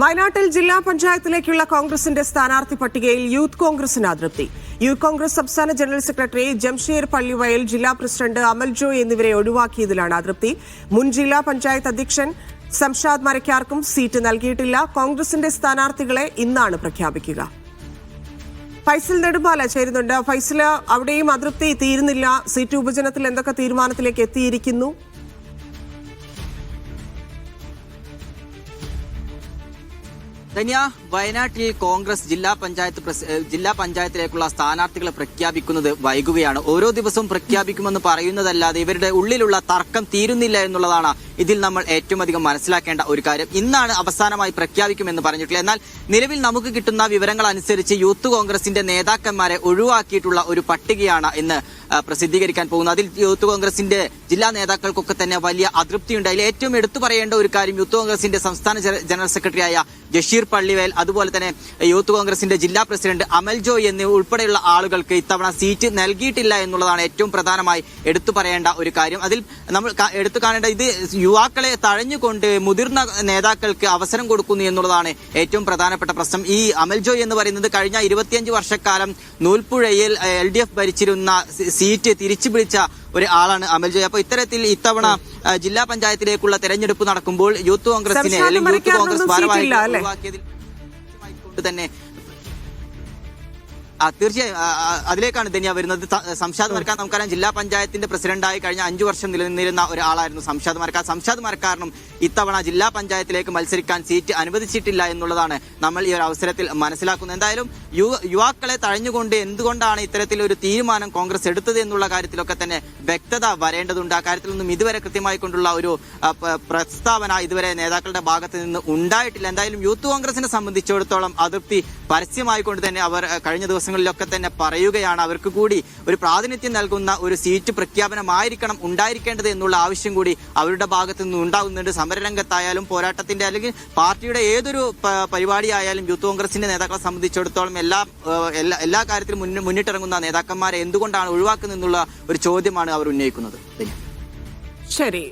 വയനാട്ടിൽ ജില്ലാ പഞ്ചായത്തിലേക്കുള്ള കോൺഗ്രസിന്റെ സ്ഥാനാർത്ഥി പട്ടികയിൽ യൂത്ത് കോൺഗ്രസിന് അതൃപ്തി. യൂത്ത് കോൺഗ്രസ് സംസ്ഥാന ജനറൽ സെക്രട്ടറി ജംഷീർ പള്ളിവയൽ ജില്ലാ പ്രസിഡന്റ് അമൽ ജോയ് എന്നിവരെ ഒഴിവാക്കിയതിലാണ് അതൃപ്തി. മുൻ ജില്ലാ പഞ്ചായത്ത് അധ്യക്ഷൻ സംഷാദ് മരക്കാർക്കും സീറ്റ് നൽകിയിട്ടില്ല. കോൺഗ്രസിന്റെ സ്ഥാനാർത്ഥികളെ ഇന്നാണ് പ്രഖ്യാപിക്കുക. ഫൈസൽ നെടുമ്പാല ചേരുന്നുണ്ട്. ഫൈസൽ അവിടെയും അതൃപ്തി തീരുന്നില്ല. സീറ്റ് ഉപജനത്തിൽ എന്തൊക്കെ തീരുമാനത്തിലേക്ക് എത്തിയിരിക്കുന്നു? ധന്യ വയനാട്ടിൽ കോൺഗ്രസ് ജില്ലാ പഞ്ചായത്ത് ജില്ലാ പഞ്ചായത്തിലേക്കുള്ള സ്ഥാനാർത്ഥികളെ പ്രഖ്യാപിക്കുന്നത് വൈകുകയാണ്. ഓരോ ദിവസവും പ്രഖ്യാപിക്കുമെന്ന് പറയുന്നതല്ലാതെ ഇവരുടെ ഉള്ളിലുള്ള തർക്കം തീരുന്നില്ല എന്നുള്ളതാണ് ഇതിൽ നമ്മൾ ഏറ്റവും അധികം മനസ്സിലാക്കേണ്ട ഒരു കാര്യം ഇന്നാണ് അവസാനമായി പ്രഖ്യാപിക്കുമെന്ന് പറഞ്ഞിട്ടുള്ളത്. എന്നാൽ നിലവിൽ നമുക്ക് കിട്ടുന്ന വിവരങ്ങൾ അനുസരിച്ച് യൂത്ത് കോൺഗ്രസിന്റെ നേതാക്കന്മാരെ ഒഴിവാക്കിയിട്ടുള്ള ഒരു പട്ടികയാണ് ഇന്ന് പ്രസിദ്ധീകരിക്കാൻ പോകുന്നത്. അതിൽ യൂത്ത് കോൺഗ്രസിന്റെ ജില്ലാ നേതാക്കൾക്കൊക്കെ തന്നെ വലിയ അതൃപ്തിയുണ്ട്. അതിൽ ഏറ്റവും എടുത്തു പറയേണ്ട ഒരു കാര്യം യൂത്ത് കോൺഗ്രസിന്റെ സംസ്ഥാന ജന- ജനറൽ സെക്രട്ടറിയായ ജഷീർ പള്ളിവേൽ അതുപോലെ തന്നെ യൂത്ത് കോൺഗ്രസിന്റെ ജില്ലാ പ്രസിഡന്റ് അമൽ ജോയ് എന്നിവ ഉൾപ്പെടെയുള്ള ആളുകൾക്ക് ഇത്തവണ സീറ്റ് നൽകിയിട്ടില്ല എന്നുള്ളതാണ് ഏറ്റവും പ്രധാനമായി എടുത്തു പറയേണ്ട ഒരു കാര്യം. അതിൽ നമ്മൾ എടുത്തു കാണേണ്ട ഇത് യുവാക്കളെ തഴഞ്ഞുകൊണ്ട് മുതിർന്ന നേതാക്കൾക്ക് അവസരം കൊടുക്കുന്നു എന്നുള്ളതാണ് ഏറ്റവും പ്രധാനപ്പെട്ട പ്രശ്നം. ഈ അമൽ ജോയ് എന്ന് പറയുന്നത് കഴിഞ്ഞ ഇരുപത്തിയഞ്ച് വർഷക്കാലം നൂൽപ്പുഴയിൽ എൽ ഡി എഫ് ഭരിച്ചിരുന്ന സീറ്റ് തിരിച്ചു പിടിച്ച ഒരു ആളാണ് അമൽ ജോയ്. അപ്പൊ ഇത്തരത്തിൽ ഇത്തവണ ജില്ലാ പഞ്ചായത്തിലേക്കുള്ള തെരഞ്ഞെടുപ്പ് നടക്കുമ്പോൾ യൂത്ത് കോൺഗ്രസിനെ അല്ലെങ്കിൽ യൂത്ത് കോൺഗ്രസ് ഭാരവാഹികൾ ഭാരവാഹികളെ ഒഴിവാക്കിയതിൽ തന്നെ തീർച്ചയായും. അതിലേക്കാണ് ധന്യ വരുന്നത്. സംശാദ് സംഷാദ് മരക്കാർ നമുക്കറിയാം ജില്ലാ പഞ്ചായത്തിന്റെ പ്രസിഡന്റായി കഴിഞ്ഞ അഞ്ചു വർഷം നിലനിന്നിരുന്ന ഒരാളായിരുന്നു സംഷാദ് മരക്കാർ. സംഷാദ് മരക്കാരനും ഇത്തവണ ജില്ലാ പഞ്ചായത്തിലേക്ക് മത്സരിക്കാൻ സീറ്റ് അനുവദിച്ചിട്ടില്ല എന്നുള്ളതാണ് നമ്മൾ ഈ ഒരു അവസരത്തിൽ മനസ്സിലാക്കുന്നത്. എന്തായാലും യുവാക്കളെ തഴഞ്ഞുകൊണ്ട് എന്തുകൊണ്ടാണ് ഇത്തരത്തിലൊരു തീരുമാനം കോൺഗ്രസ് എടുത്തത് എന്നുള്ള കാര്യത്തിലൊക്കെ തന്നെ വ്യക്തത വരേണ്ടതുണ്ട്. ആ കാര്യത്തിലൊന്നും ഇതുവരെ കൃത്യമായി കൊണ്ടുള്ള ഒരു പ്രസ്താവന ഇതുവരെ നേതാക്കളുടെ ഭാഗത്ത് നിന്ന് ഉണ്ടായിട്ടില്ല. എന്തായാലും യൂത്ത് കോൺഗ്രസിനെ സംബന്ധിച്ചിടത്തോളം അതൃപ്തി പരസ്യമായിക്കൊണ്ട് തന്നെ അവർ കഴിഞ്ഞ കഴിഞ്ഞ ദിവസങ്ങളിലൊക്കെ തന്നെ പറയുകയാണ്. അവർക്ക് കൂടി ഒരു പ്രാതിനിധ്യം നൽകുന്ന ഒരു സീറ്റ് പ്രഖ്യാപനമായിരിക്കണം ഉണ്ടായിരിക്കേണ്ടത് എന്നുള്ള ആവശ്യം കൂടി അവരുടെ ഭാഗത്തു നിന്ന് ഉണ്ടാകുന്നുണ്ട്. സമരരംഗത്തായാലും പോരാട്ടത്തിന്റെ അല്ലെങ്കിൽ പാർട്ടിയുടെ ഏതൊരു പരിപാടി പരിപാടിയായാലും യൂത്ത് കോൺഗ്രസിന്റെ നേതാക്കളെ സംബന്ധിച്ചിടത്തോളം എല്ലാ എല്ലാ എല്ലാ കാര്യത്തിലും മുന്നിട്ടിറങ്ങുന്ന നേതാക്കന്മാരെ എന്തുകൊണ്ടാണ് ഒഴിവാക്കുന്നത് എന്നുള്ള ഒരു ചോദ്യമാണ് അവർ ഉന്നയിക്കുന്നത്. ശരി.